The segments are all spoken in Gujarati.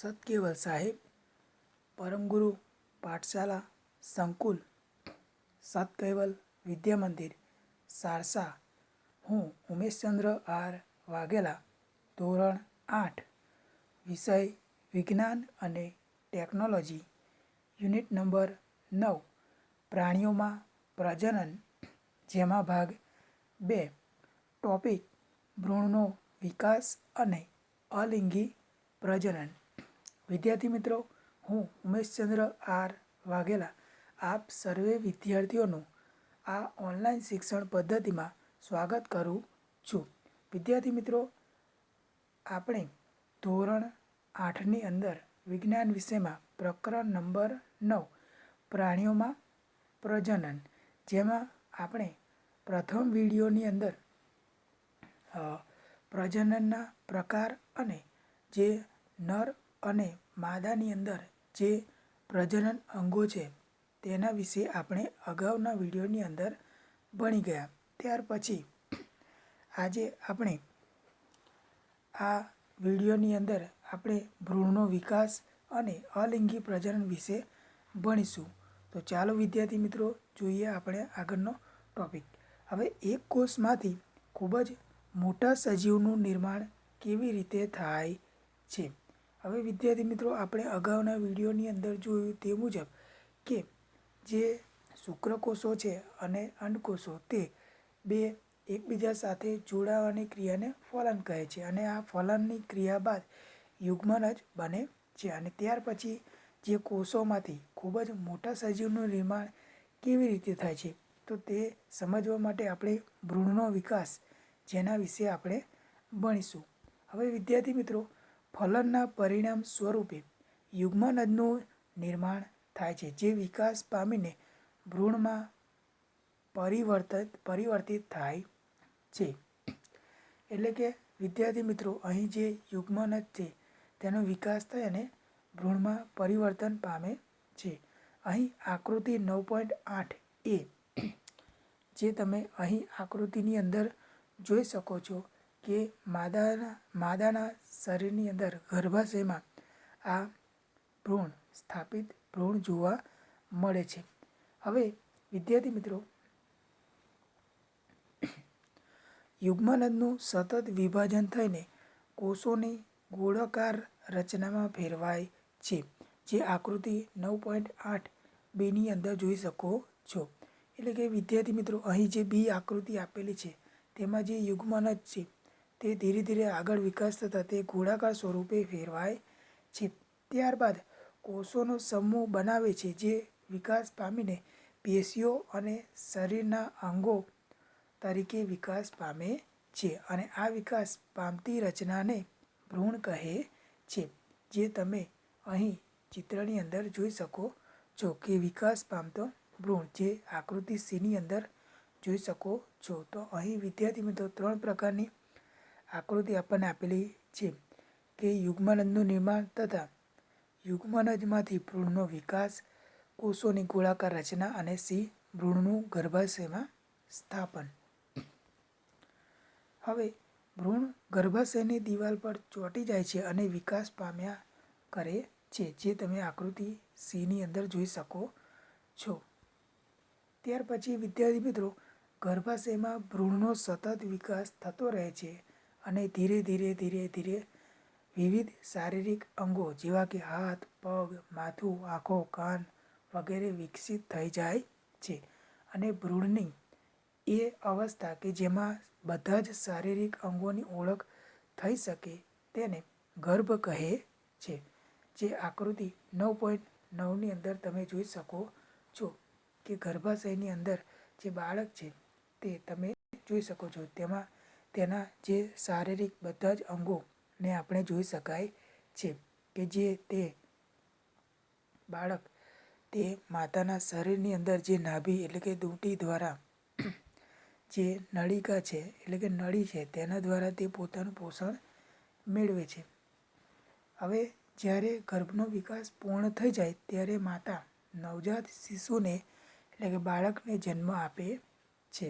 સતકેવલ સાહેબ, પરમગુરુ પાઠશાલા, સંકુલ સતકેવલ વિદ્યા મંદિર સારસા. હું ઉમેશચંદ્ર આર વાઘેલા, ધોરણ આઠ, વિષય વિજ્ઞાન અને ટેકનોલોજી, યુનિટ નંબર નવ, પ્રાણીઓમાં પ્રજનન, જેમાં ભાગ બે, ટોપિક, ભ્રૂણનો વિકાસ અને અલિંગી પ્રજનન. વિદ્યાર્થી મિત્રો, હું ઉમેશચંદ્ર આર વાઘેલા. આપ સર્વે વિદ્યાર્થીઓનું આ ઓનલાઈન શિક્ષણ પદ્ધતિમાં સ્વાગત કરું છું. વિદ્યાર્થી મિત્રો, આપણે ધોરણ આઠની અંદર વિજ્ઞાન વિષયમાં પ્રકરણ નંબર નવ, પ્રાણીઓમાં પ્રજનન, જેમાં આપણે પ્રથમ વિડીયોની અંદર પ્રજનનના પ્રકાર અને જે નર અને માદાની અંદર જે પ્રજનન અંગો છે, તેના વિશે આપણે અગાઉના વિડીયોની અંદર ભણી ગયા. ત્યાર પછી આજે આપણે આ વિડીયોની અંદર આપણે ભ્રૂણનો વિકાસ અને અલિંગી પ્રજનન વિશે ભણીશું. તો ચાલો વિદ્યાર્થી મિત્રો, જોઈએ આપણે આગળનો ટોપિક. હવે એક કોષમાંથી ખૂબ જ મોટા સજીવનું નિર્માણ કેવી રીતે થાય છે? હવે વિદ્યાર્થી મિત્રો, આપણે અગાઉના વિડીયોની અંદર જોયું તે મુજબ કે જે શુક્રકોષો છે અને અંડકોષો તે બે એકબીજા સાથે જોડાવાની ક્રિયાને ફલન કહે છે અને આ ફલનની ક્રિયા બાદ યુગ્મન જ બને છે અને ત્યાર પછી જે કોષોમાંથી ખૂબ જ મોટા સજીવનું નિર્માણ કેવી રીતે થાય છે, તો તે સમજવા માટે આપણે ભ્રૂણનો વિકાસ જેના વિશે આપણે ભણીશું. હવે વિદ્યાર્થી મિત્રો ફલનના પરિણામ સ્વરૂપે યુગ્મનદનું નિર્માણ થાય છે, જે વિકાસ પામીને ભ્રૂણમાં પરિવર્તિત પરિવર્તિત થાય છે. એટલે કે, વિદ્યાર્થી મિત્રો, અહીં જે યુગ્મનદ છે, તેનો વિકાસ થઈ અને ભ્રૂણમાં પરિવર્તન પામે છે. અહીં આકૃતિ નવ પોઈન્ટ આઠ એ, જે તમે અહીં આકૃતિની અંદર જોઈ શકો છો કે માદાના માદાના શરીરની અંદર ગર્ભાશયમાં આ ભ્રૂણ સ્થાપિત ભ્રૂણ જોવા મળે છે. હવે વિદ્યાર્થી મિત્રો, યુગ્મનદનું સતત વિભાજન થઈને કોષોની ગોળાકાર રચનામાં ફેરવાય છે. જે આકૃતિ નવ પોઈન્ટ આઠ બેની અંદર જોઈ શકો છો. એટલે કે વિદ્યાર્થી મિત્રો, અહીં જે બી આકૃતિ આપેલી છે, તેમાં જે યુગ્મનદ છે તે ધીરે ધીરે આગળ વિકાસ થતાં તે ગોળાકાર સ્વરૂપે ફેરવાય છે. ત્યારબાદ કોષોનો સમૂહ બનાવે છે, જે વિકાસ પામીને પેશીઓ અને શરીરના અંગો તરીકે વિકાસ પામે છે અને આ વિકાસ પામતી રચનાને ભ્રૂણ કહે છે, જે તમે અહીં ચિત્રની અંદર જોઈ શકો છો કે વિકાસ પામતો ભ્રૂણ, જે આકૃતિ સીની અંદર જોઈ શકો છો. તો અહીં વિદ્યાર્થી મિત્રો, ત્રણ પ્રકારની આકૃતિ આપણને આપેલી છે કે યુગ્મનજનું નિર્માણ તથા યુગ્મનજમાંથી ભ્રૂણનો વિકાસ, કોષોની ગોળાકાર રચના અને સી ભ્રૂણનું ગર્ભાશયમાં સ્થાપન. હવે ભ્રૂણ ગર્ભાશયની દિવાલ પર ચોંટી જાય છે અને વિકાસ પામ્યા કરે છે, જે તમે આકૃતિ સીની અંદર જોઈ શકો છો. ત્યાર પછી વિદ્યાર્થી મિત્રો, ગર્ભાશયમાં ભ્રૂણનો સતત વિકાસ થતો રહે છે. અને ધીરે ધીરે ધીરે ધીરે વિવિધ શારીરિક અંગો, જેવા કે હાથ, પગ, માથું, આંખો, કાન વગેરે વિકસિત થઈ જાય છે. અને ભ્રૂણની એ અવસ્થા કે જેમાં બધા જ શારીરિક અંગોની ઓળખ થઈ શકે તેને ગર્ભ કહે છે, જે આકૃતિ નવ પોઈન્ટ નવની અંદર તમે જોઈ શકો છો કે ગર્ભાશયની અંદર જે બાળક છે તે તમે જોઈ શકો છો. તેમાં તેના જે શારીરિક બધા જ અંગોને આપણે જોઈ શકાય છે કે જે તે બાળક તે માતાના શરીરની અંદર જે નાભી એટલે કે દૂંટી દ્વારા જે નળિકા છે એટલે કે નળી છે તેના દ્વારા તે પોતાનું પોષણ મેળવે છે. હવે જ્યારે ગર્ભનો વિકાસ પૂર્ણ થઈ જાય ત્યારે માતા નવજાત શિશુને એટલે કે બાળકને જન્મ આપે છે.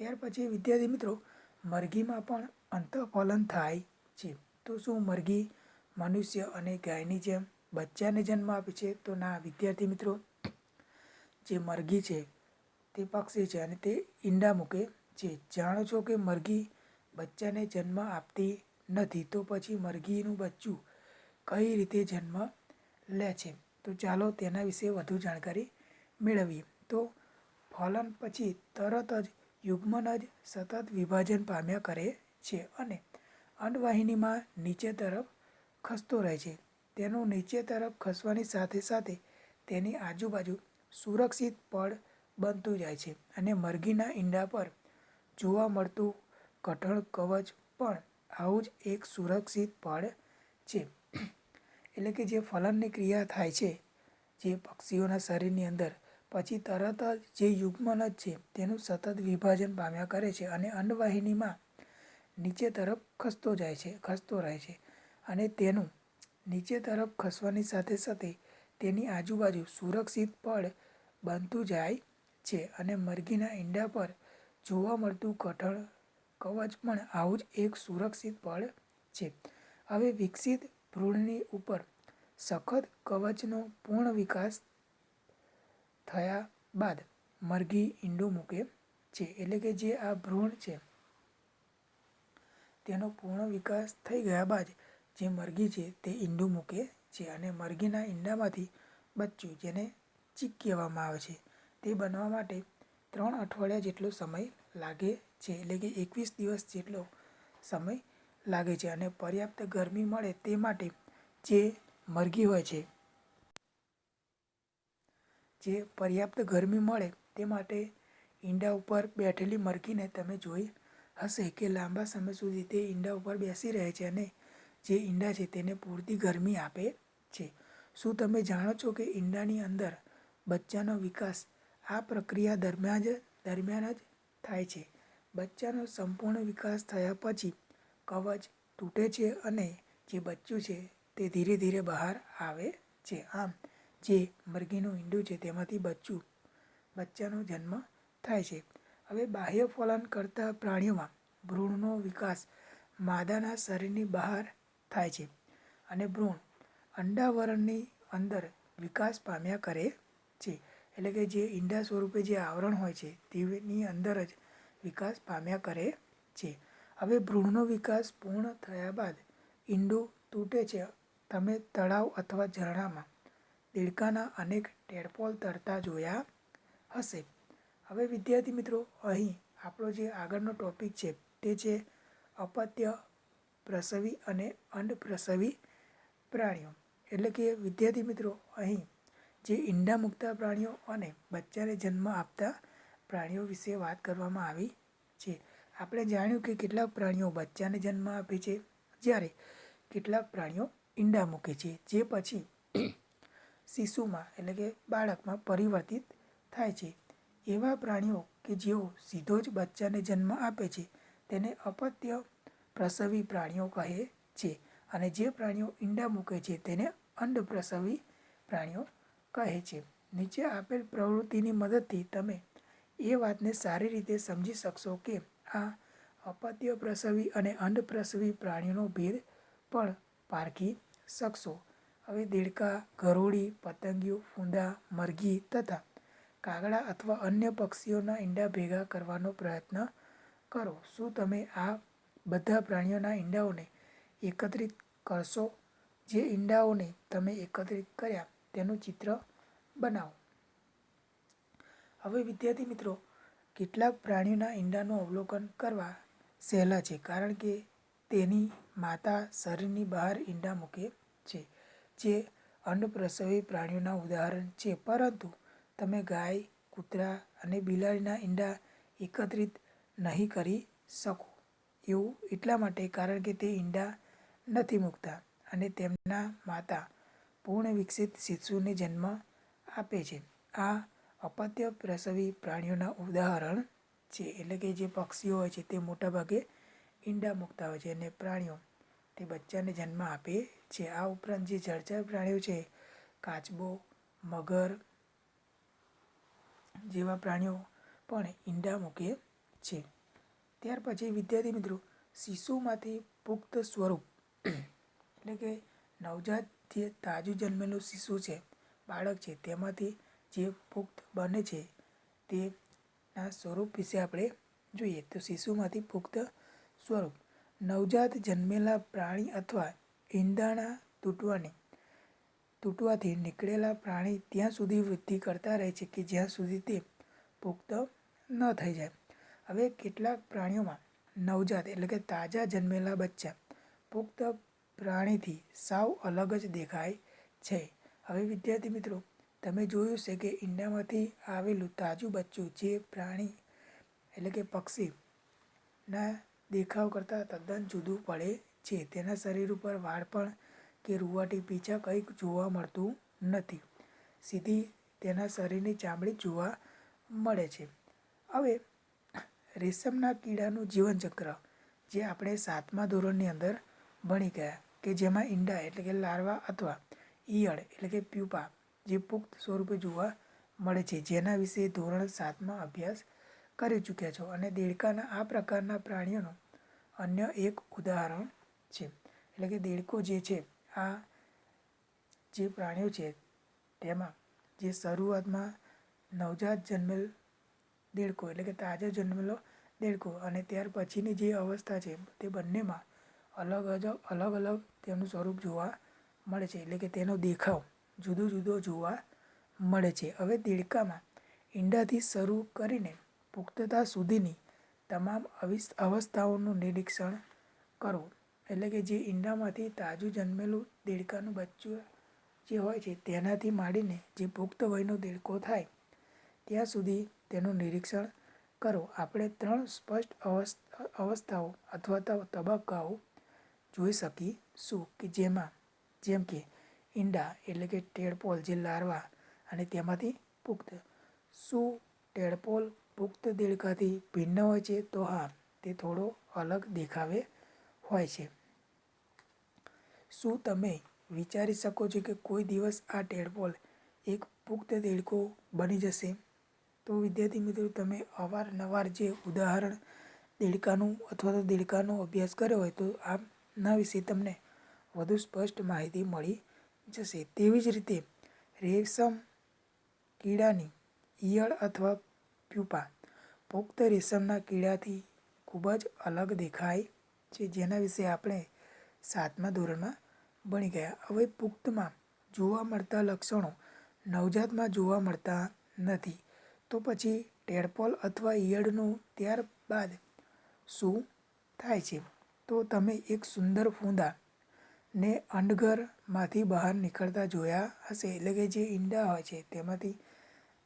ત્યાર પછી વિદ્યાર્થી મિત્રો, મરઘીમાં પણ અંતઃફલન થાય છે. તો શું મરઘી મનુષ્ય અને ગાયની જેમ બચ્ચાને જન્મ આપે છે? તો ના, વિદ્યાર્થી મિત્રો, જે મરઘી છે તે પક્ષી છે અને તે ઈંડા મૂકે છે. જાણો છો કે મરઘી બચ્ચાને જન્મ આપતી નથી, તો પછી મરઘીનું બચ્ચું કઈ રીતે જન્મ લે છે? તો ચાલો તેના વિશે વધુ જાણકારી મેળવીએ. તો ફલન પછી તરત જ યુગ્મન જ સતત વિભાજન પામ્યા કરે છે અને અંડવાહિનીમાં નીચે તરફ ખસતો રહે છે. તેનું નીચે તરફ ખસવાની સાથે સાથે તેની આજુબાજુ સુરક્ષિત પડ બનતું જાય છે અને મરઘીના ઈંડા પર જોવા મળતું કઠણ કવચ પણ આવું જ એક સુરક્ષિત પડ છે. એટલે કે જે ફલનની ક્રિયા થાય છે, જે પક્ષીઓના શરીરની અંદર પછી તરત જ જે યુગ્મન છે, તેનું સતત વિભાજન પામ્યા કરે છે અને અંડવાહિનીમાં નીચે તરફ ખસતો જાય છે, ખસતો રહે છે અને તેનું નીચે તરફ ખસવાની સાથે સાથે તેની આજુબાજુ સુરક્ષિત પડ બનતું જાય છે અને મરઘીના ઈંડા પર જોવા મળતું કઠણ કવચ પણ આવું જ એક સુરક્ષિત પડ છે. હવે વિકસિત ભ્રૂણની ઉપર સખત કવચનો પૂર્ણ વિકાસ થયા બાદ મરઘી ઈંડું મૂકે છે. એટલે કે જે આ ભ્રૂણ છે, તેનો પૂર્ણ વિકાસ થઈ ગયા બાદ જે મરઘી છે તે ઈંડું મૂકે છે અને મરઘીના ઈંડામાંથી બચ્ચું જેને ચીક કહેવામાં આવે છે, તે બનવા માટે ત્રણ અઠવાડિયા જેટલો સમય લાગે છે. એટલે કે એકવીસ દિવસ જેટલો સમય લાગે છે અને પર્યાપ્ત ગરમી મળે તે માટે જે મરઘી હોય છે જે પર્યાપ્ત ગરમી મળે તે માટે ઈંડા ઉપર બેઠેલી મરઘીને તમે જોઈ હશે કે લાંબા સમય સુધી તે ઈંડા ઉપર બેસી રહે છે અને જે ઈંડા છે તેને પૂરતી ગરમી આપે છે. શું તમે જાણો છો કે ઈંડાની અંદર બચ્ચાનો વિકાસ આ પ્રક્રિયા દરમિયાન જ દરમિયાન જ થાય છે? બચ્ચાનો સંપૂર્ણ વિકાસ થયા પછી કવચ તૂટે છે અને જે બચ્ચું છે તે ધીરે ધીરે બહાર આવે છે. આમ જે મરઘીનું ઈંડું છે તેમાંથી બચ્ચું, બચ્ચાનો જન્મ થાય છે. હવે બાહ્ય ફલન કરતા પ્રાણીઓમાં ભ્રૂણનો વિકાસ માદાના શરીરની બહાર થાય છે અને ભ્રૂણ અંડાવરણની અંદર વિકાસ પામ્યા કરે છે. એટલે કે જે ઈંડા સ્વરૂપે જે આવરણ હોય છે તેની અંદર જ વિકાસ પામ્યા કરે છે. હવે ભ્રૂણનો વિકાસ પૂર્ણ થયા બાદ ઈંડું તૂટે છે. તમે તળાવ અથવા ઝરણામાં દેડકાના અનેક ટેડપોલ તરતા જોયા હશે. હવે વિદ્યાર્થી મિત્રો, અહીં આપણો જે આગળનો ટોપિક છે તે છે અપત્ય પ્રસવી અને અંડપ્રસવી પ્રાણીઓ. એટલે કે વિદ્યાર્થી મિત્રો, અહીં જે ઈંડા મૂકતા પ્રાણીઓ અને બચ્ચાને જન્મ આપતા પ્રાણીઓ વિશે વાત કરવામાં આવી છે. આપણે જાણ્યું કે કેટલાક પ્રાણીઓ બચ્ચાને જન્મ આપે છે જ્યારે કેટલાક પ્રાણીઓ ઈંડા મૂકે છે. જે પછી શિશુમાં એટલે કે બાળકમાં પરિવર્તિત થાય છે. એવા પ્રાણીઓ કે જેઓ સીધો જ બચ્ચાને જન્મ આપે છે, તેને અપત્ય પ્રસવી પ્રાણીઓ કહે છે અને જે પ્રાણીઓ ઈંડા મૂકે છે તેને અંડપ્રસવી પ્રાણીઓ કહે છે. નીચે આપેલ પ્રવૃત્તિની મદદથી તમે એ વાતને સારી રીતે સમજી શકશો કે આ અપત્ય પ્રસવી અને અંડપ્રસવી પ્રાણીઓનો ભેદ પણ પારખી શકશો. હવે દેડકા ગરોળી પતંગિયું, ફૂંદા, મરઘી તથા કાગડા અથવા અન્ય પક્ષીઓના ઈંડા ભેગા કરવાનો પ્રયત્ન કરો. શું તમે આ બધા પ્રાણીઓના ઈંડાઓને એકત્રિત કરશો? જે ઈંડાઓને તમે એકત્રિત કર્યા, તેનું ચિત્ર બનાવો. હવે વિદ્યાર્થી મિત્રો, કેટલાક પ્રાણીઓના ઈંડાનું અવલોકન કરવા સહેલા છે, કારણ કે તેની માતા શરીરની બહાર ઈંડા મૂકે છે. જે અંડપ્રસવી પ્રાણીઓના ઉદાહરણ છે. પરંતુ તમે ગાય, કૂતરા અને બિલાડીના ઈંડા એકત્રિત નહીં કરી શકો. એવું એટલા માટે કારણ કે તે ઈંડા નથી મૂકતા અને તેમના માતા પૂર્ણ વિકસિત શિશુને જન્મ આપે છે. આ અપત્ય પ્રસવી પ્રાણીઓના ઉદાહરણ છે. એટલે કે જે પક્ષીઓ હોય છે તે મોટાભાગે ઈંડા મૂકતા હોય છે અને પ્રાણીઓ તે બચ્ચાને જન્મ આપે છે. આ ઉપરાંત જે જળચર પ્રાણીઓ છે, કાચબો, મગર જેવા પ્રાણીઓ પણ ઈંડા મૂકે છે. ત્યાર પછી વિદ્યાર્થી મિત્રો, શિશુમાંથી પુખ્ત સ્વરૂપ એટલે કે નવજાત જે તાજું જન્મેલું શિશુ છે, બાળક છે, તેમાંથી જે પુખ્ત બને છે, તેના સ્વરૂપ વિશે આપણે જોઈએ. તો શિશુમાંથી પુખ્ત સ્વરૂપ નવજાત જન્મેલા પ્રાણી અથવા ઈંડાણા તૂટવાની, તૂટવાથી નીકળેલા પ્રાણી ત્યાં સુધી વૃદ્ધિ કરતા રહે છે કે જ્યાં સુધી તે પુખ્ત ન થઈ જાય. હવે કેટલાક પ્રાણીઓમાં નવજાત એટલે કે તાજા જન્મેલા બચ્ચા પુખ્ત પ્રાણીથી સાવ અલગ જ દેખાય છે. હવે વિદ્યાર્થી મિત્રો, તમે જોયું છે કે ઈંડામાંથી આવેલું તાજું બચ્ચું જે પ્રાણી એટલે કે પક્ષીના દેખાવ કરતાં તદ્દન જુદું પડે છે. તેના શરીર ઉપર વાળ પણ કે રૂંવાટી પીછા કંઈક જોવા મળતું નથી. સીધી તેના શરીરની ચામડી જોવા મળે છે. હવે, રેશમના કીડાનું જીવનચક્ર, જે આપણે સાતમા ધોરણની અંદર ભણી ગયા કે જેમાં ઈંડા એટલે કે લાર્વા અથવા ઈયળ એટલે કે પ્યુપા જે પુખ્ત સ્વરૂપે જોવા મળે છે. જેના વિશે ધોરણ સાતમાં અભ્યાસ કરી ચૂક્યા છો અને દેડકાના આ પ્રકારના પ્રાણીઓનું અન્ય એક ઉદાહરણ છે. એટલે કે દેડકો જે છે, આ જે પ્રાણીઓ છે, તેમાં જે શરૂઆતમાં નવજાત જન્મેલ દેડકો, એટલે કે તાજો જન્મેલો દેડકો અને ત્યાર પછીની જે અવસ્થા છે, તે બંનેમાં અલગ જ, અલગ અલગ તેનું સ્વરૂપ જોવા મળે છે. એટલે કે તેનો દેખાવ જુદો જુદો જોવા મળે છે. હવે દેડકામાં ઈંડાથી શરૂ કરીને પુખ્તતા સુધીની તમામ અવસ્થાઓનું નિરીક્ષણ કરવું એટલે કે જે ઈંડામાંથી તાજું જન્મેલું દેડકાનું બચ્ચું જે હોય છે, તેનાથી માંડીને જે પુખ્ત વયનો દેડકો થાય, ત્યાં સુધી તેનું નિરીક્ષણ કરો. આપણે ત્રણ સ્પષ્ટ અવસ્થાઓ અથવા તો તબક્કાઓ જોઈ શકીશું કે જેમાં, જેમ કે ઈંડા એટલે કે ટેડપોલ જે લાર્વા અને તેમાંથી પુખ્ત. શું ટેડપોલ પુખ્ત દેડકાથી ભિન્ન હોય છે, તો હા, તે થોડો અલગ દેખાવે હોય છે. શું તમે વિચારી શકો છો કે કોઈ દિવસ આ ટેડપોલ એક પુખ્ત દેડકો બની જશે? તો વિદ્યાર્થી મિત્રો, તમે અવારનવાર જે ઉદાહરણ દેડકાનું અથવા તો દેડકાનો અભ્યાસ કર્યો હોય, તો આના વિશે તમને વધુ સ્પષ્ટ માહિતી મળી જશે. તેવી જ રીતે રેશમ કીડાની ઈયળ અથવા પ્યુપા પુખ્ત રેશમના કીડાથી ખૂબ જ અલગ દેખાય છે, જેના વિશે આપણે સાતમા ધોરણમાં ભણી ગયા. હવે પુખ્તમાં જોવા મળતા લક્ષણો નવજાતમાં જોવા મળતા નથી. તો પછી ટેડપોલ અથવા ઈયળનું ત્યારબાદ શું થાય છે? તો તમે એક સુંદર ફૂંદા ને અંડઘરમાંથી બહાર નીકળતા જોયા હશે. એટલે કે જે ઈંડા હોય છે, તેમાંથી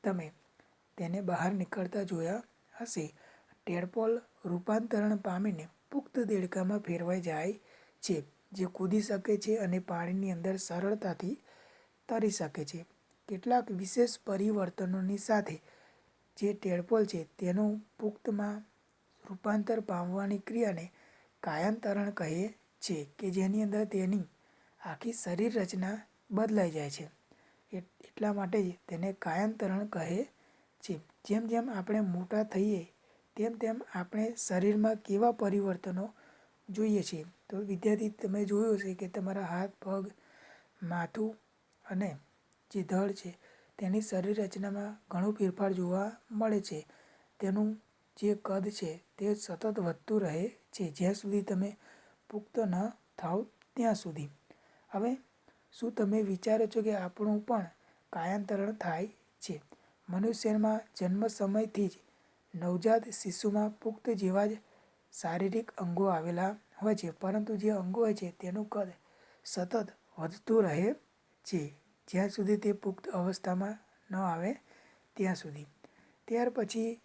તમે તેને બહાર નીકળતા જોયા હશે. ટેડપોલ રૂપાંતરણ પામીને પુખ્ત દેડકામાં ફેરવાઈ જાય છે, જે કૂદી શકે છે અને પાણીની અંદર સરળતાથી તરી શકે છે. કેટલાક વિશેષ પરિવર્તનોની સાથે જે ટેડપોલ છે તેનું પુખ્તમાં રૂપાંતર પામવાની ક્રિયાને કાયાંતરણ કહે છે કે જેની અંદર તેની આખી શરીર રચના બદલાઈ જાય છે. એટલા માટે જ તેને કાયાંતરણ કહે છે જેમ જેમ આપણે મોટા થઈએ, તેમ તેમ આપણે શરીરમાં કેવા પરિવર્તનો જોઈએ છીએ તો વિદ્યાર્થી, તમે જોયું છે કે તમારા હાથ, પગ, માથું અને જે ધડ છે, તેની શરીર રચનામાં ઘણો ફેરફાર જોવા મળે છે. તેનું જે કદ છે, તે સતત વધતું રહે છે. જ્યાં સુધી તમે પુખ્ત ન થાવ, ત્યાં સુધી. હવે, શું તમે વિચારો છો કે આપણું પણ કાયાંતરણ થાય છે? મનુષ્યમાં જન્મ સમયથી જ નવજાત શિશુમાં પુખ્ત જેવા જ શારીરિક અંગો આવેલા હોય છે. પરંતુ જે અંગો હોય છે, તેનું કદ સતત વધતું રહે છે. જ્યાં સુધી તે પુખ્ત અવસ્થામાં ન આવે, ત્યાં સુધી. ત્યાર પછી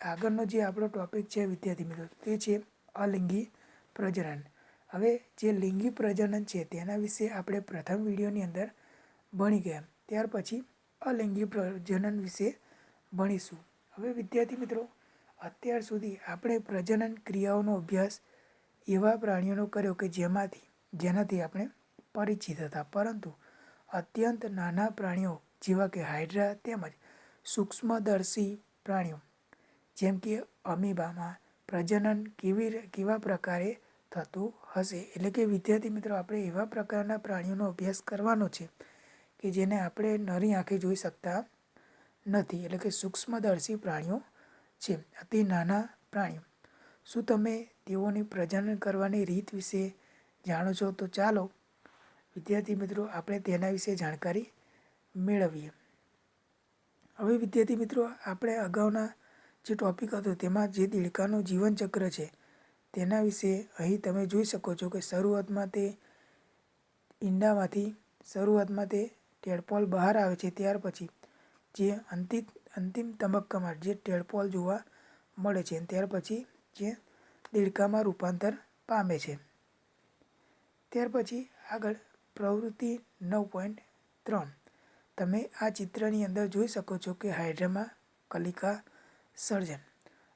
આગળનો જે આપણો ટૉપિક છે, વિદ્યાર્થી મિત્રો, તે છે અલિંગી પ્રજનન. હવે જે લિંગી પ્રજનન છે, તેના વિશે આપણે પ્રથમ વિડીયોની અંદર ભણી ગયા. ત્યાર પછી અલિંગી પ્રજનન વિશે ભણીશું. હવે વિદ્યાર્થી મિત્રો, અત્યાર સુધી આપણે પ્રજનન ક્રિયાઓનો અભ્યાસ એવા પ્રાણીઓનો કર્યો કે જેમાંથી, જેનાથી આપણે પરિચિત હતા. પરંતુ અત્યંત નાના પ્રાણીઓ જેવા કે હાઇડ્રા તેમજ સૂક્ષ્મદર્શી પ્રાણીઓ, જેમ કે અમીબામાં પ્રજનન કેવી કેવા પ્રકારે થતું હશે? એટલે કે વિદ્યાર્થી મિત્રો, આપણે એવા પ્રકારના પ્રાણીઓનો અભ્યાસ કરવાનો છે કે જેને આપણે નરી આંખે જોઈ શકતા નથી. એટલે કે સૂક્ષ્મદર્શી પ્રાણીઓ છે, અતિ નાના પ્રાણીઓ. શું તમે તેઓની પ્રજનન કરવાની રીત વિશે જાણો છો? તો ચાલો વિદ્યાર્થી મિત્રો, આપણે તેના વિશે જાણકારી મેળવીએ. હવે વિદ્યાર્થી મિત્રો, આપણે અગાઉના જે ટૉપિક હતો, તેમાં જે દેડકાનું જીવનચક્ર છે, તેના વિશે અહીં તમે જોઈ શકો છો કે શરૂઆતમાં તે ઈંડામાંથી, શરૂઆતમાં તે ટેડપોલ બહાર આવે છે ત્યાર પછી જે અંતિમ અંતિમ તબક્કામાં જે ટેડપોલ જોવા મળે છે, ત્યાર પછી જે દેડકામાં રૂપાંતર પામે છે. ત્યાર પછી આગળ પ્રવૃત્તિ નવ પોઈન્ટ ત્રણ. તમે આ ચિત્રની અંદર જોઈ શકો છો કે હાઇડ્રામાં કલિકા સર્જન.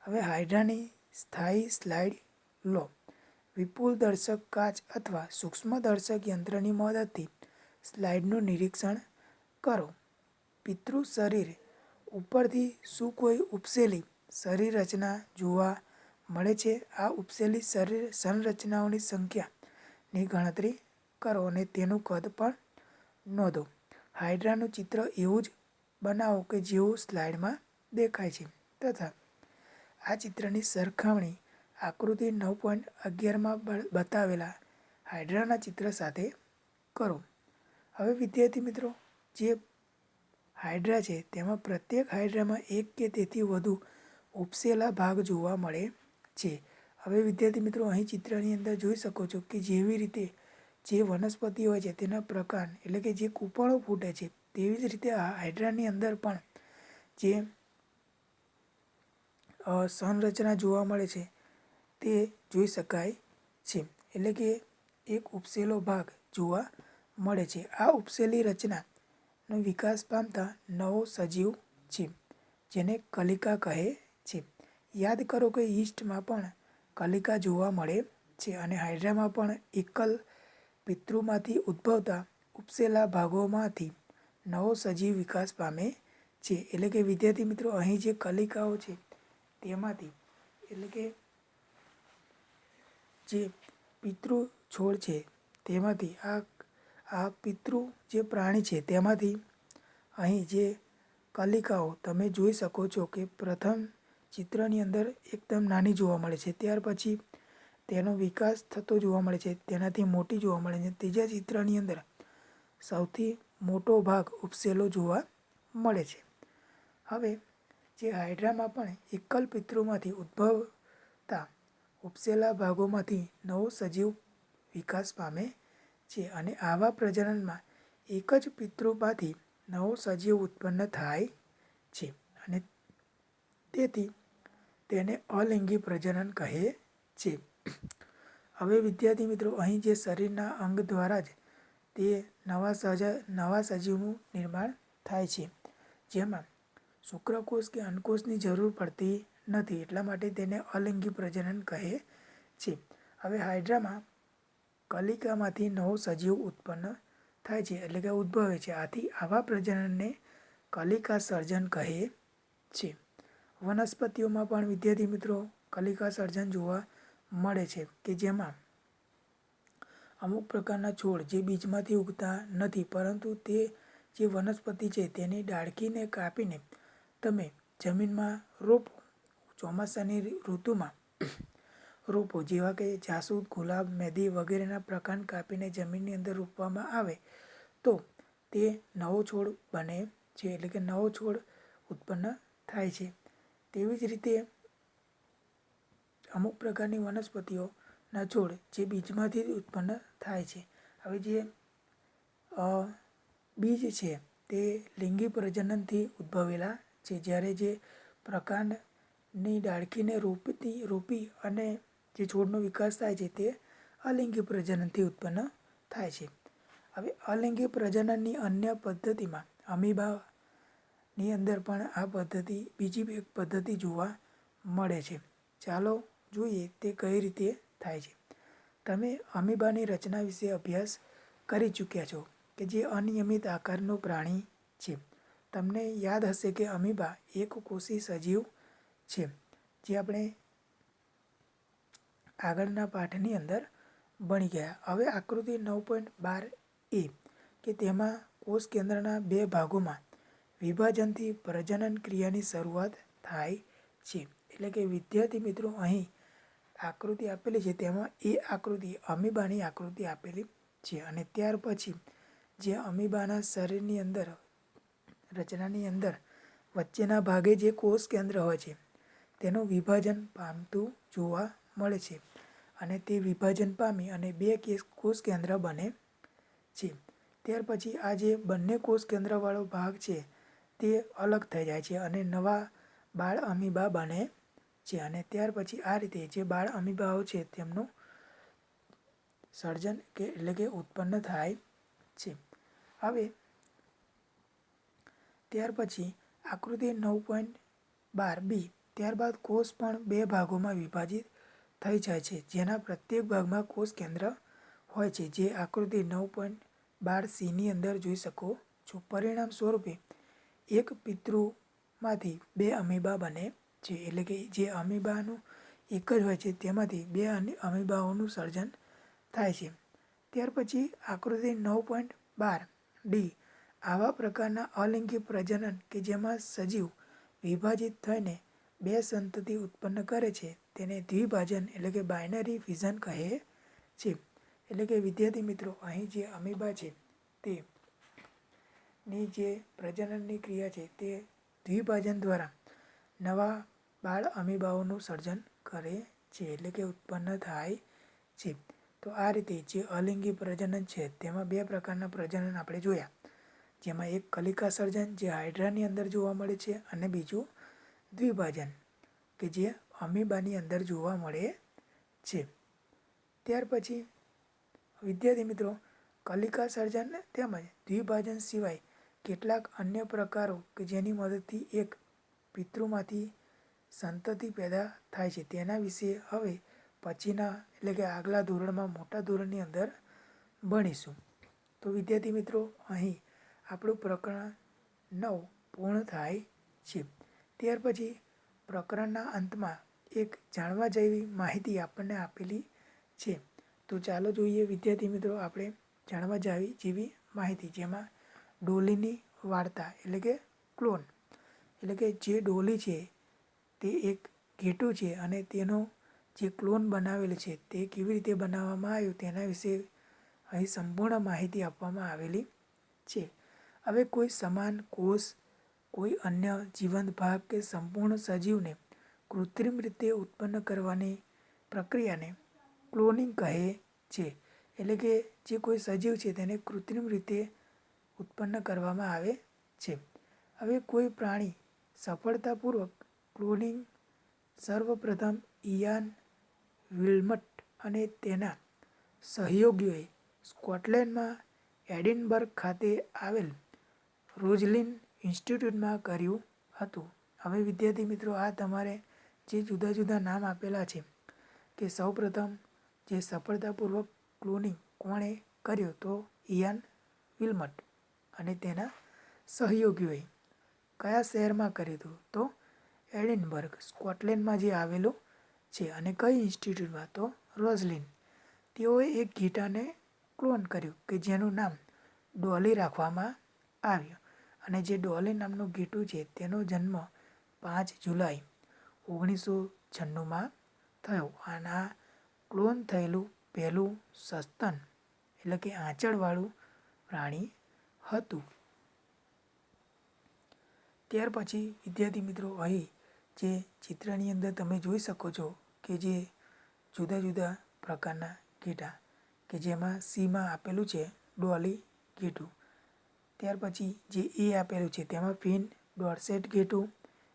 હવે હાઇડ્રાની સ્થાયી સ્લાઇડ લો. વિપુલ દર્શક કાચ અથવા સૂક્ષ્મ દર્શક યંત્રની મદદથી સ્લાઇડનું નિરીક્ષણ કરો. પિતૃ શરીર ઉપરથી શું કોઈ ઉપસેલી શરીર રચના જોવા મળે છે? આ ઉપસેલી શરીર સંરચનાઓની સંખ્યાની ગણતરી કરો અને તેનું કદ પણ નોંધો. હાઇડ્રાનું ચિત્ર એવું જ બનાવો કે જેવું સ્લાઇડમાં દેખાય છે. તથા આ ચિત્રની સરખામણી આકૃતિ નવ પોઈન્ટ અગિયારમાં બતાવેલા હાઇડ્રાના ચિત્ર સાથે કરો. હવે વિદ્યાર્થી મિત્રો, જે હાઇડ્રા છે, તેમાં પ્રત્યેક હાઇડ્રામાં એક કે તેથી વધુ ઉપસેલા ભાગ જોવા મળે છે. હવે વિદ્યાર્થી મિત્રો, અહીં ચિત્રની અંદર જોઈ શકો છો કે જેવી રીતે જે વનસ્પતિ હોય છે, તેના પ્રકાર એટલે કે જે કૂંપળો ફૂટે છે, તેવી જ રીતે આ હાઇડ્રાની અંદર પણ જે સંરચના જોવા મળે છે, તે જોઈ શકાય છે. એટલે કે એક ઉપસેલો ભાગ જોવા મળે છે. આ ઉપસેલી રચનાનો વિકાસ પામતા નવો સજીવ છે, જેને કલિકા કહે છે. યાદ કરો કે ઈસ્ટમાં પણ કલિકા જોવા મળે છે અને હાઇડ્રામાં પણ એકલ પિતૃમાંથી ઉદ્ભવતા ઉપસેલા ભાગોમાંથી નવો સજીવ વિકાસ પામે છે. એટલે કે વિદ્યાર્થી મિત્રો, અહીં જે કલિકાઓ છે તેમાંથી, એટલે કે જે પિતૃ છોડ છે તેમાંથી આ આ પિતૃ જે પ્રાણી છે, તેમાંથી અહીં જે કલિકાઓ તમે જોઈ શકો છો કે પ્રથમ ચિત્રની અંદર એકદમ નાની જોવા મળે છે. ત્યાર પછી તેનો વિકાસ થતો જોવા મળે છે, તેનાથી મોટી જોવા મળે છે. ત્રીજા ચિત્રની અંદર સૌથી મોટો ભાગ ઉપસેલો જોવા મળે છે. હવે જે હાઇડ્રામાં પણ એકલ પિતૃમાંથી ઉદ્ભવતા ઉપસેલા ભાગોમાંથી નવો સજીવ વિકાસ પામે છે અને આવા પ્રજનનમાં એક જ પિતૃમાંથી નવો સજીવ ઉત્પન્ન થાય છે અને તેથી તેને અલિંગી પ્રજનન કહે છે. હવે વિદ્યાર્થી મિત્રો, અહીં જે શરીરના અંગ દ્વારા જ તે નવા સજ, નવા સજીવનું નિર્માણ થાય છે, જેમાં શુક્રકોષ કે અંકોષની જરૂર પડતી નથી, એટલા માટે તેને અલિંગી પ્રજનન કહે છે. હવે હાઇડ્રામાં કલિકામાંથી નવો સજીવ ઉત્પન્ન થાય છે એટલે કે ઉદ્ભવે છે. આથી આવા પ્રજનનને કલિકા સર્જન કહે છે. વનસ્પતિઓમાં પણ વિદ્યાર્થી મિત્રો કલિકા સર્જન જોવા મળે છે કે જેમાં અમુક પ્રકારના છોડ જે બીજમાંથી ઉગતા નથી, પરંતુ તે જે વનસ્પતિ છે તેની ડાળખીને કાપીને તમે જમીનમાં રોપો. ચોમાસાની ઋતુમાં રોપો, જેવા કે જાસૂદ, ગુલાબ, મેદી વગેરેના પ્રકાંડ કાપીને જમીનની અંદર રોપવામાં આવે, તો તે નવો છોડ બને છે, એટલે કે નવો છોડ ઉત્પન્ન થાય છે. તેવી જ રીતે અમુક પ્રકારની વનસ્પતિઓના છોડ જે બીજમાંથી ઉત્પન્ન થાય છે. હવે જે બીજ છે, તે લિંગી પ્રજનનથી ઉદ્ભવેલા છે. જ્યારે જે પ્રકાંડની ડાળખીને રોપતી, રોપી અને જે છોડનો વિકાસ થાય છે તે અલિંગી પ્રજનનથી ઉત્પન્ન થાય છે. હવે અલિંગી પ્રજનનની અન્ય પદ્ધતિમાં અમીબાની અંદર પણ આ પદ્ધતિ, બીજી એક પદ્ધતિ જોવા મળે છે. ચાલો જોઈએ તે કઈ રીતે થાય છે. તમે અમીબાની રચના વિશે અભ્યાસ કરી ચૂક્યા છો કે જે અનિયમિત આકારનું પ્રાણી છે. તમને યાદ હશે કે અમીબા એક કોષી સજીવ છે, જે આપણે આગળના પાઠની અંદર બની ગયા. હવે આકૃતિ નવ પોઈન્ટ બાર એ કે તેમાં કોષ કેન્દ્રના બે ભાગોમાં વિભાજનથી પ્રજનન ક્રિયાની શરૂઆત થાય છે. એટલે કે વિદ્યાર્થી મિત્રો, અહીં આકૃતિ આપેલી છે. તેમાં એ આકૃતિ, અમીબાની આકૃતિ આપેલી છે. અને ત્યાર પછી જે અમીબાના શરીરની અંદર, રચનાની અંદર વચ્ચેના ભાગે જે કોષ કેન્દ્ર હોય છે, તેનું વિભાજન પામતું જોવા મળે છે અને તે વિભાજન પામી અને બે કેસ કોષ કેન્દ્ર બને છે. ત્યાર પછી આ જે બંને કોષ કેન્દ્રવાળો ભાગ છે તે અલગ થઈ જાય છે અને નવા બાળ અમીબા બને છે અને ત્યાર પછી આ રીતે જે બાળ અમીબાઓ છે તેમનું સર્જન કે એટલે કે ઉત્પન્ન થાય છે. હવે ત્યાર પછી આકૃતિ નવ પોઈન્ટ બાર બી ત્યારબાદ કોષ પણ બે ભાગોમાં વિભાજિત થઈ જાય છે. જેના પ્રત્યેક ભાગમાં કોષ કેન્દ્ર હોય છે. જે આકૃતિ નવ પોઈન્ટ બાર સીની અંદર જોઈ શકો છો. પરિણામ સ્વરૂપે એક પિતૃમાંથી બે અમીબા બને છે. એટલે કે જે અમીબાનું એક જ હોય છે. તેમાંથી બે અમીબાઓનું સર્જન થાય છે. ત્યાર પછી આકૃતિ નવ પોઈન્ટ બાર ડી આવા પ્રકારના અલિંગી પ્રજનન કે જેમાં સજીવ વિભાજિત થઈને બે સંતતિ ઉત્પન્ન કરે છે. તેને દ્વિભાજન એટલે કે બાઇનરી ફિઝન કહે છે. એટલે કે વિદ્યાર્થી મિત્રો, અહીં જે અમીબા છે તે ની જે પ્રજનનની ક્રિયા છે તે દ્વિભાજન દ્વારા નવા બાળ અમીબાઓનું સર્જન કરે છે એટલે કે ઉત્પન્ન થાય છે. તો આ રીતે જે અલિંગી પ્રજનન છે તેમાં બે પ્રકારના પ્રજનન આપણે જોયા. જેમાં એક કલિકા સર્જન જે હાઇડ્રાની અંદર જોવા મળે છે અને બીજું દ્વિભાજન કે જે અમીબાની અંદર જોવા મળે છે. ત્યાર પછી, વિદ્યાર્થી મિત્રો, કલિકા સર્જન તેમજ દ્વિભાજન સિવાય કેટલાક અન્ય પ્રકારો કે જેની મદદથી એક પિતૃમાંથી સંતતિ પેદા થાય છે. તેના વિશે હવે પછીના, એટલે કે આગલા ધોરણમાં મોટા ધોરણની અંદર ભણીશું. તો વિદ્યાર્થી મિત્રો, અહીં આપણું પ્રકરણ નવ પૂર્ણ થાય છે. ત્યાર પછી પ્રકરણના અંતમાં એક જાણવા જેવી માહિતી આપણને આપેલી છે. તો ચાલો જોઈએ, વિદ્યાર્થી મિત્રો, આપણે જાણવા જાવી જેવી માહિતી, જેમાં ડોલીની વાર્તા, એટલે કે ક્લોન, એટલે કે જે ડોલી છે તે એક ઘેટું છે અને તેનો જે ક્લોન બનાવેલ છે તે કેવી રીતે બનાવવામાં આવ્યું તેના વિશે અહીં સંપૂર્ણ માહિતી આપવામાં આવેલી છે. હવે કોઈ સમાન કોષ કોઈ અન્ય જીવંત ભાગ કે સંપૂર્ણ સજીવને કૃત્રિમ રીતે ઉત્પન્ન કરવાની પ્રક્રિયાને ક્લોનિંગ કહે છે. એટલે કે જે કોઈ સજીવ છે તેને કૃત્રિમ રીતે ઉત્પન્ન કરવામાં આવે છે. હવે કોઈ પ્રાણી સફળતાપૂર્વક ક્લોનિંગ સર્વપ્રથમ ઇયાન વિલ્મટ અને તેના સહયોગીઓએ સ્કોટલેન્ડમાં એડિનબર્ગ ખાતે આવેલ રોઝલિન ઇન્સ્ટિટ્યૂટમાં કર્યું હતું. હવે વિદ્યાર્થી મિત્રો, આ તમારે જે જુદા જુદા નામ આપેલા છે કે સૌપ્રથમ જે સફળતાપૂર્વક ક્લોનિંગ કોણે કર્યું તો ઇયાન વિલ્મટ અને તેના સહયોગીઓએ કયા શહેરમાં કર્યું હતું તો એડિનબર્ગ, સ્કોટલેન્ડમાં જે આવેલું છે અને કઈ ઇન્સ્ટિટ્યૂટમાં તો રોઝલિન. તેઓએ એક ગીટાને ક્લોન કર્યું કે જેનું નામ ડોલી રાખવામાં આવ્યું. અને જે ડોલી નામનું ગીટું છે, તેનો જન્મ પાંચ જુલાઈ ઓગણીસો છન્નુંમાં થયો. અને આ ક્લોન થયેલું પહેલું સસ્તન એટલે કે આંચળવાળું પ્રાણી હતું. ત્યાર પછી વિદ્યાર્થી મિત્રો, અહીં જે ચિત્રની અંદર તમે જોઈ શકો છો કે જે જુદા જુદા પ્રકારના ઘેટા કે જેમાં સીમાં આપેલું છે ડોલી ઘેટું ત્યાર પછી જે એ આપેલું છે તેમાં ફિન, ડોર્સેટ ગેટુ,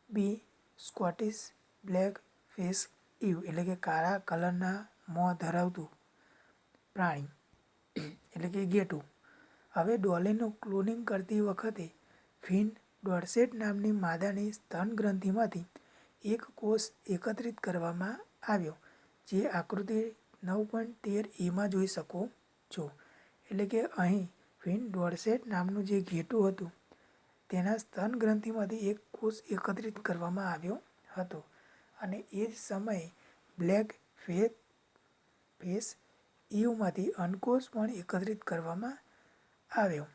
બી, સ્કોટિશ, બ્લેક, ફેસ, ઇવ, એટલે કે કાળા કલરના મોં ધરાવતું પ્રાણી, એટલે કે ગેટુ. હવે ડોલીનું ક્લોનિંગ કરતી વખતે ફિન, ડોર્સેટ નામની માદાની સ્તન ગ્રંથિમાંથી એક કોષ એકત્રિત કરવામાં આવ્યો, જે આકૃતિ નવ પોઈન્ટ તેર એમાં જોઈ શકો છો. એટલે કે અહીં ફિન ડોર્સેટ નામનું જે ઘેટું હતું, તેના સ્તન ગ્રંથિમાંથી એક કોષ એકત્રિત કરવામાં આવ્યો હતો અને એ જ સમયે બ્લેક ફેસ ફેસ ઈવમાંથી અનકોષ પણ એકત્રિત કરવામાં આવ્યો,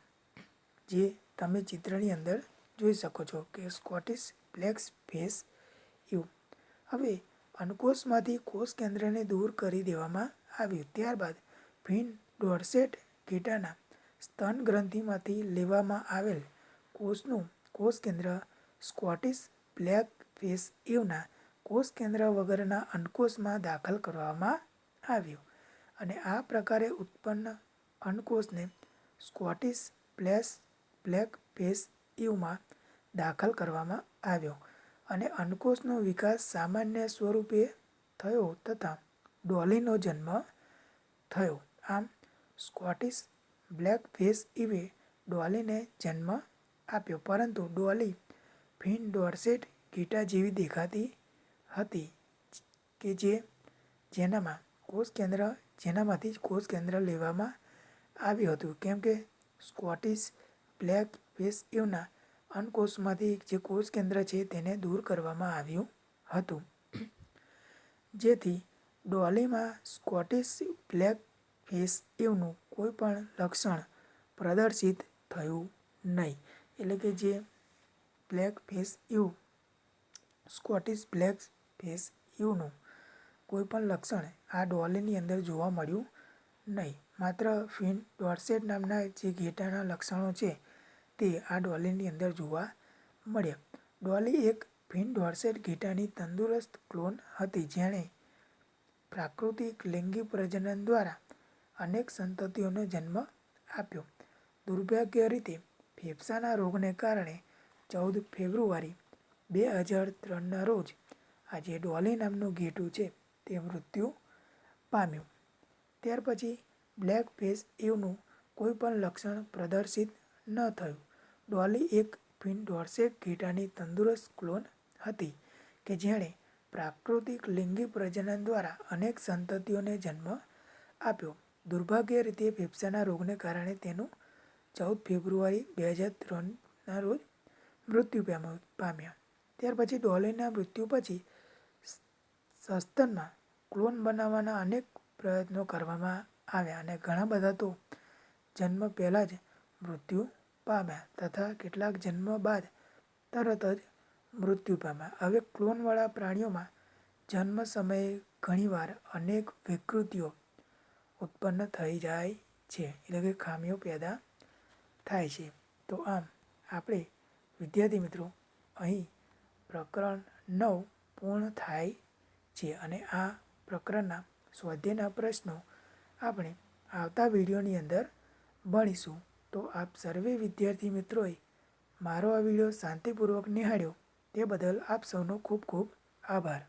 જે તમે ચિત્રની અંદર જોઈ શકો છો કે સ્કોટિશ બ્લેક ફેસ ઈવ હવે અનકોષમાંથી કોષ કેન્દ્રને દૂર કરી દેવામાં આવ્યું. ત્યારબાદ ફિન ડોર્સેટ ઘેટાના સ્તન ગ્રંથિમાંથી લેવામાં આવેલ કોષનું કોષ કેન્દ્ર સ્કોટિશ બ્લેક ફેસ એવના કોષ કેન્દ્ર વગરના અંડકોષમાં દાખલ કરવામાં આવ્યું અને આ પ્રકારે ઉત્પન્ન અંડકોષને સ્કોટિશ બ્લેસ બ્લેક ફેસ એવમાં દાખલ કરવામાં આવ્યો અને અંડકોષનો વિકાસ સામાન્ય સ્વરૂપે થયો તથા ડોલીનો જન્મ થયો. આમ, સ્કોટિશ બ્લેક ફેસ ઇવે ડોલીને જન્મ આપ્યો. પરંતુ ડોલી ફિન ડોરસેટ ગીટા જેવી દેખાતી હતી કે જે જેનામાં કોષ કેન્દ્ર, જેનામાંથી કોષ કેન્દ્ર લેવામાં આવ્યું હતું. કેમ કે સ્કોટિશ બ્લેક ફેસ ઇવના અનકોષમાંથી જે કોષ કેન્દ્ર છે તેને દૂર કરવામાં આવ્યું હતું. જેથી ડોલીમાં સ્કોટિશ બ્લેક ફેસ ઈવનું કોઈ પણ લક્ષણ પ્રદર્શિત થયું નહીં. એટલે કે જે black face ewe, Scottish black face યુનું કોઈ પણ લક્ષણ આ ડોલીની અંદર જોવા મળ્યું નહીં. માત્ર ફિન ડોર્સેટ નામના જે ઘેટાના લક્ષણો છે તે આ ડોલીની અંદર જોવા મળ્યા. ડોલી એક ફિન ડોર્સેટ ઘેટાની તંદુરસ્ત ક્લોન હતી, જેણે પ્રાકૃતિક લિંગી પ્રજનન દ્વારા અનેક સંતતિઓને જન્મ આપ્યો. દુર્ભાગ્ય રીતે ફેફસાના રોગને કારણે ચૌદ ફેબ્રુઆરી બે હજાર ત્રણના રોજ આજે ડોલી નામનું ઘેટું છે તે મૃત્યુ પામ્યું. ત્યાર પછી બ્લેક ફેસ એવનું કોઈ પણ લક્ષણ પ્રદર્શિત ન થયું. ડોલી એક ફિન ડોર્સેક ઘેટાની તંદુરસ્ત ક્લોન હતી કે જેણે પ્રાકૃતિક લિંગી પ્રજનન દ્વારા અનેક સંતતિઓને જન્મ આપ્યો. દુર્ભાગ્ય રીતે ફેફસાના રોગને કારણે તેનું ચૌદ ફેબ્રુઆરી બે હજાર ત્રણના રોજ મૃત્યુ પામ્યું ત્યાર પછી ડોલીના મૃત્યુ પછી સસ્તનમાં ક્લોન બનાવવાના અનેક પ્રયત્નો કરવામાં આવ્યા અને ઘણા બધા તો જન્મ પહેલાં જ મૃત્યુ પામ્યા તથા કેટલાક જન્મ બાદ તરત જ મૃત્યુ પામ્યા. હવે ક્લોનવાળા પ્રાણીઓમાં જન્મ સમયે ઘણીવાર અનેક વિકૃતિઓ ઉત્પન્ન થઈ જાય છે. એટલે કે ખામીઓ પેદા થાય છે. તો આમ, આપણે વિદ્યાર્થી મિત્રો, અહીં પ્રકરણ નવ પૂર્ણ થાય છે અને આ પ્રકરણના સ્વાધ્યાયના પ્રશ્નો આપણે આવતા વિડીયોની અંદર ભણીશું. તો આપ સર્વે વિદ્યાર્થી મિત્રોએ મારો આ વીડિયો શાંતિપૂર્વક નિહાળ્યો. તે બદલ આપ સૌનો ખૂબ ખૂબ આભાર.